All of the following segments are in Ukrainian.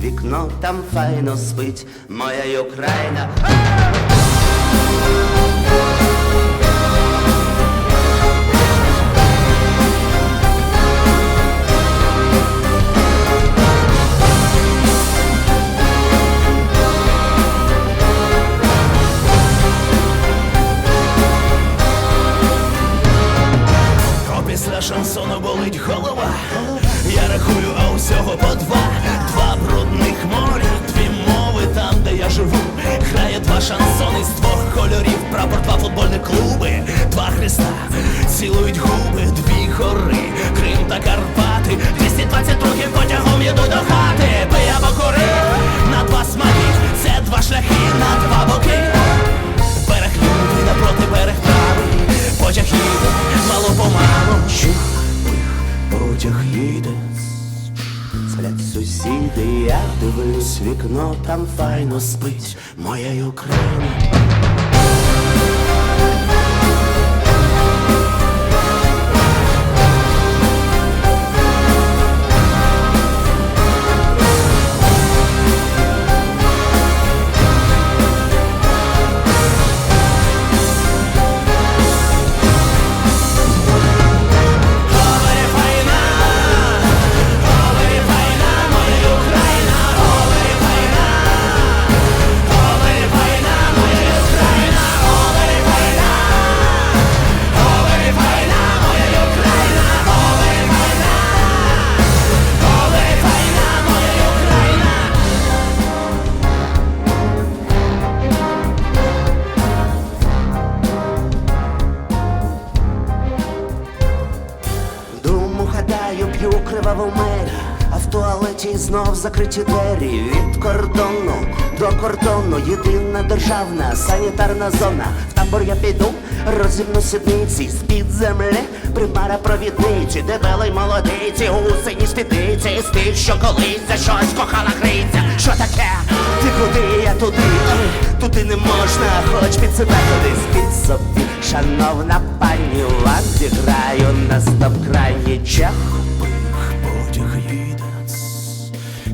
вікно, там файно спить моя Україна. Цілують губи, дві гори, Крим та Карпати. 222 потягом їду до хати. Пий або кури на два смаки. Це два шляхи на два боки. Берег лівий напроти берег правий Потяг їде, мало помалу Чух, потяг їде Сплять сусіди, я дивлюсь вікно, там файно спить моя Україна. Криваву мері, а в туалеті знов закриті двері від кордону до кордону. Єдина державна санітарна зона. В табор я піду, розімну сідниці з-під землі, примара провідниці, дебелий молодиці, гусені спідниці, з тих, що колись за щось кохала гриця. Що таке? Ти куди, я туди, туди не можна, хоч під себе туди спіть собі. Шановна пані, вас зіграю на стоп-крайні чах.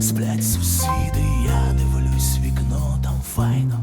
Сплять сусіди, я дивлюсь вікно, там файно